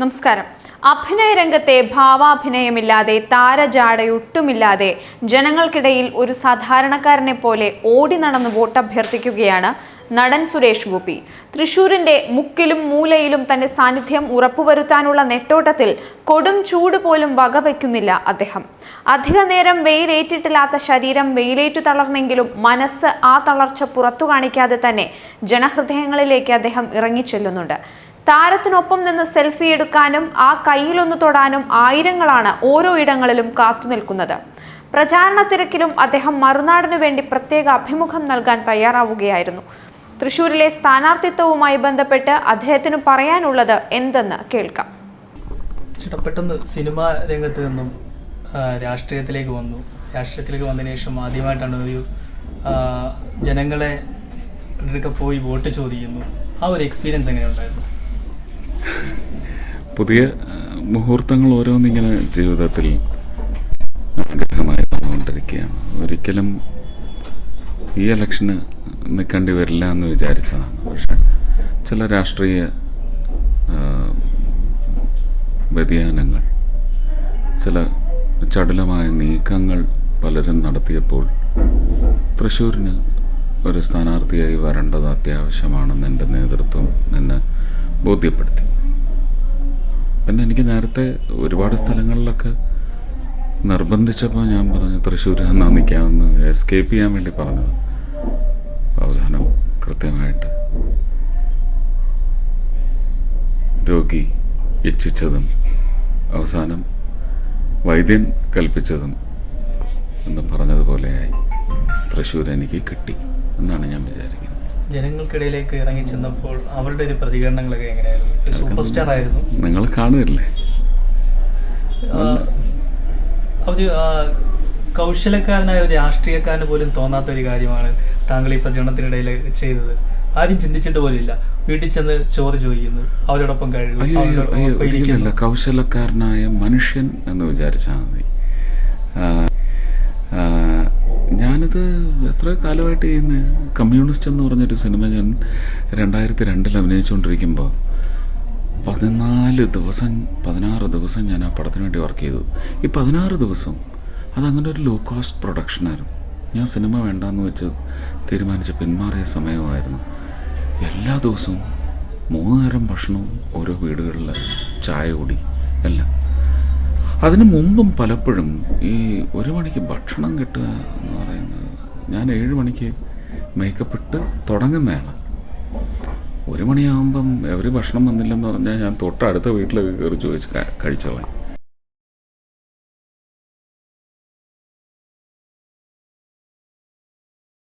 നമസ്കാരം. അഭിനയ രംഗത്തെ ഭാവാഭിനയമില്ലാതെ താരജാടയൊട്ടുമില്ലാതെ ജനങ്ങൾക്കിടയിൽ ഒരു സാധാരണക്കാരനെ പോലെ ഓടി നടന്ന് വോട്ടഭ്യർത്ഥിക്കുകയാണ് നടൻ സുരേഷ് ഗോപി. തൃശൂരിന്റെ മുക്കിലും മൂലയിലും തന്റെ സാന്നിധ്യം ഉറപ്പുവരുത്താനുള്ള നെട്ടോട്ടത്തിൽ കൊടും ചൂട് പോലും വകവയ്ക്കുന്നില്ല അദ്ദേഹം. അധിക നേരം വെയിലേറ്റിട്ടില്ലാത്ത ശരീരം വെയിലേറ്റു തളർന്നെങ്കിലും മനസ്സ് ആ തളർച്ച പുറത്തു കാണിക്കാതെ തന്നെ ജനഹൃദയങ്ങളിലേക്ക് അദ്ദേഹം ഇറങ്ങിച്ചെല്ലുന്നുണ്ട്. താരത്തിനൊപ്പം നിന്ന് സെൽഫി എടുക്കാനും ആ കയ്യിലൊന്ന് തൊടാനും ആയിരങ്ങളാണ് ഓരോ ഇടങ്ങളിലും കാത്തുനിൽക്കുന്നത് പ്രചാരണ തിരക്കിലും അദ്ദേഹം മറുനാടിനു വേണ്ടി പ്രത്യേക അഭിമുഖം നൽകാൻ തയ്യാറാവുകയായിരുന്നു. തൃശൂരിലെ സ്ഥാനാർത്ഥിത്വവുമായി ബന്ധപ്പെട്ട് അദ്ദേഹത്തിന് പറയാനുള്ളത് എന്തെന്ന് കേൾക്കാം. ചേട്ടാ പെട്ടെന്ന് സിനിമ രംഗത്ത് നിന്നും രാഷ്ട്രീയത്തിലേക്ക് വന്നു. രാഷ്ട്രീയത്തിലേക്ക് വന്നതിന് ശേഷം ആദ്യമായിട്ടാണ് ഒരു ജനങ്ങളെ പോയി വോട്ട് ചോദിക്കുന്നു. ആ ഒരു എക്സ്പീരിയൻസ് എങ്ങനെയുണ്ടായിരുന്നു? പുതിയ മുഹൂർത്തങ്ങൾ ഓരോന്നിങ്ങനെ ജീവിതത്തിൽ അനുഗ്രഹമായി വന്നുകൊണ്ടിരിക്കുകയാണ്. ഒരിക്കലും ഈ ഇലക്ഷന് നിൽക്കേണ്ടി വരില്ല എന്ന് വിചാരിച്ചതാണ്. പക്ഷെ ചില രാഷ്ട്രീയ വ്യതിയാനങ്ങൾ ചില ചടുലമായ നീക്കങ്ങൾ പലരും നടത്തിയപ്പോൾ തൃശ്ശൂരിന് ഒരു സ്ഥാനാർത്ഥിയായി വരേണ്ടത് അത്യാവശ്യമാണെന്ന് എന്റെ നേതൃത്വം എന്നെ ബോധ്യപ്പെടുത്തി. പിന്നെ എനിക്ക് നേരത്തെ ഒരുപാട് സ്ഥലങ്ങളിലൊക്കെ നിർബന്ധിച്ചപ്പോൾ ഞാൻ പറഞ്ഞു തൃശ്ശൂർ എന്നാ നിൽക്കാമെന്ന് എസ്കേപ്പ് ചെയ്യാൻ വേണ്ടി പറഞ്ഞത്. അവസാനം കൃത്യമായിട്ട് രോഗി ഇച്ഛിച്ചതും അവസാനം വൈദ്യൻ കൽപ്പിച്ചതും എന്ന് പറഞ്ഞതുപോലെയായി തൃശ്ശൂർ എനിക്ക് കിട്ടി എന്നാണ് ഞാൻ വിചാരിക്കുന്നത്. ജനങ്ങൾക്കിടയിലേക്ക് ഇറങ്ങി ചെന്നപ്പോൾ അവരുടെ ഒരു പ്രതികരണങ്ങളൊക്കെ എങ്ങനെയായിരുന്നു? സൂപ്പർ സ്റ്റാർ ആയിരുന്നു നിങ്ങൾ കാണുകയല്ലേ? ഒരു കൗശലക്കാരനായ ഒരു രാഷ്ട്രീയക്കാരന് പോലും തോന്നാത്ത ഒരു കാര്യമാണ് താങ്കൾ ഈ പ്രചരണത്തിനിടയിൽ ചെയ്തത്. ആരും ചിന്തിച്ചിട്ട് പോലും ഇല്ല. വീട്ടിൽ ചെന്ന് ചോറ് ചോദിക്കുന്നു. അവരോടൊപ്പം കഴിയും കൗശലക്കാരനായ മനുഷ്യൻ എന്ന് വിചാരിച്ചാൽ മതി. ഞാനിത് എത്ര കാലമായിട്ട് ചെയ്യുന്നത്? കമ്മ്യൂണിസ്റ്റ് എന്ന് പറഞ്ഞൊരു സിനിമ ഞാൻ രണ്ടായിരത്തി രണ്ടിൽ അഭിനയിച്ചുകൊണ്ടിരിക്കുമ്പോൾ പതിനാല് ദിവസം പതിനാറ് ദിവസം ഞാൻ ആ പടത്തിന് വേണ്ടി വർക്ക് ചെയ്തു. ഈ പതിനാറ് ദിവസം അതങ്ങനെ ഒരു ലോ കോസ്റ്റ് പ്രൊഡക്ഷനായിരുന്നു ഞാൻ സിനിമ വേണ്ടാന്ന് വെച്ച് തീരുമാനിച്ച് പിന്മാറിയ സമയമായിരുന്നു. എല്ലാ ദിവസവും മൂന്ന് നേരം ഭക്ഷണവും ഓരോ വീടുകളിൽ ചായ കൂടി എല്ലാം. അതിനു മുമ്പും പലപ്പോഴും ഈ ഒരു മണിക്ക് ഭക്ഷണം കിട്ടുക എന്ന് പറയുന്നത് ഞാൻ ഏഴ് മണിക്ക് മേക്കപ്പ് ഇട്ട് തുടങ്ങുന്നതാണ്. ഒരു മണിയാകുമ്പം അവർ ഭക്ഷണം വന്നില്ലെന്ന് പറഞ്ഞാൽ ഞാൻ തൊട്ടടുത്ത വീട്ടിലൊക്കെ കയറി ചോദിച്ച് കഴിച്ചോളാം